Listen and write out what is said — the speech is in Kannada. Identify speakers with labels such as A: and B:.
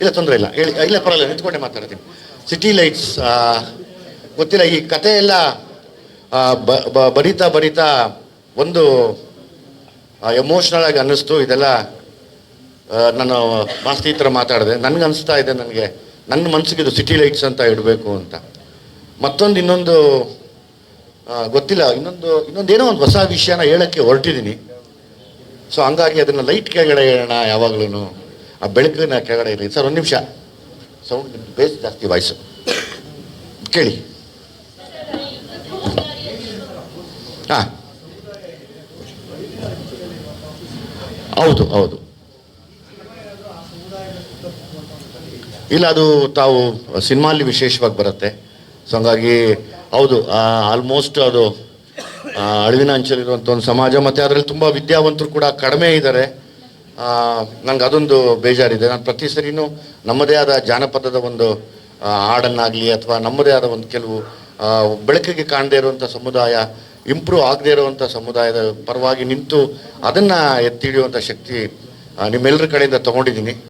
A: ಇಲ್ಲ, ತೊಂದರೆ ಇಲ್ಲ. ಹೇಳಿ ಇಲ್ಲ, ಪರವಾಗಿಲ್ಲ, ನಿಂತ್ಕೊಂಡೆ ಮಾತಾಡ್ತೀನಿ. ಸಿಟಿ ಲೈಟ್ಸ್ ಗೊತ್ತಿಲ್ಲ, ಈ ಕತೆ ಎಲ್ಲ ಬರಿತಾ ಬರಿತಾ ಒಂದು ಎಮೋಷ್ನಲ್ ಆಗಿ ಅನ್ನಿಸ್ತು. ಇದೆಲ್ಲ ನಾನು ಮಾಸ್ತಿ ಹತ್ರ ಮಾತಾಡಿದೆ. ನನಗೆ ಅನಿಸ್ತಾ ಇದೆ ನನಗೆ. ನನ್ನ ಮನಸ್ಸಿಗೆ ಇದು ಸಿಟಿ ಲೈಟ್ಸ್ ಅಂತ ಇಡಬೇಕು ಅಂತ. ಮತ್ತೊಂದು ಇನ್ನೊಂದು ಗೊತ್ತಿಲ್ಲ. ಇನ್ನೊಂದು, ಇನ್ನೊಂದೇನೋ ಒಂದು ಹೊಸ ವಿಷಯನ ಹೇಳೋಕ್ಕೆ ಹೊರಟಿದ್ದೀನಿ. ಸೊ ಹಂಗಾಗಿ ಅದನ್ನು ಲೈಟ್ ಕೆಳಗಡೆ ಹೇಳೋಣ ಯಾವಾಗಲೂ ಆ ಬೆಳಕಿನ ಕೆಳಗಡೆ ಇರಲಿ. ಸರ್, ಒಂದು ನಿಮಿಷ. ಸೌಂಡ್ ಬೇಸ್ ಜಾಸ್ತಿ ವಾಯ್ಸು ಕೇಳಿ. ಹಾಂ. ಹೌದು ಹೌದು. ಇಲ್ಲ, ಅದು ತಾವು ಸಿನಿಮಾಲಿ ವಿಶೇಷವಾಗಿ ಬರುತ್ತೆ. ಸೊ ಹಂಗಾಗಿ ಹೌದು ಆಲ್ಮೋಸ್ಟ್ ಅದು ಅಳಿವಿನ ಅಂಚಲಿರುವಂಥ ಒಂದು ಸಮಾಜ, ಮತ್ತು ಅದರಲ್ಲಿ ತುಂಬ ವಿದ್ಯಾವಂತರು ಕೂಡ ಕಡಿಮೆ ಇದ್ದಾರೆ ನಂಗೆ ಅದೊಂದು ಬೇಜಾರಿದೆ. ನಾನು ಪ್ರತಿ ಸರಿನೂ ನಮ್ಮದೇ ಆದ ಜಾನಪದದ ಒಂದು ಹಾಡನ್ನಾಗಲಿ ಅಥವಾ ನಮ್ಮದೇ ಆದ ಒಂದು ಕೆಲವು ಬೆಳಕಿಗೆ ಕಾಣದೇ ಇರುವಂಥ ಸಮುದಾಯ, ಇಂಪ್ರೂವ್ ಆಗದೇ ಇರುವಂಥ ಸಮುದಾಯದ ಪರವಾಗಿ ನಿಂತು ಅದನ್ನು ಎತ್ತಿ ಹಿಡಿಯುವಂಥ ಶಕ್ತಿ ನಿಮ್ಮೆಲ್ಲರ ಕಡೆಯಿಂದ ತೊಗೊಂಡಿದ್ದೀನಿ.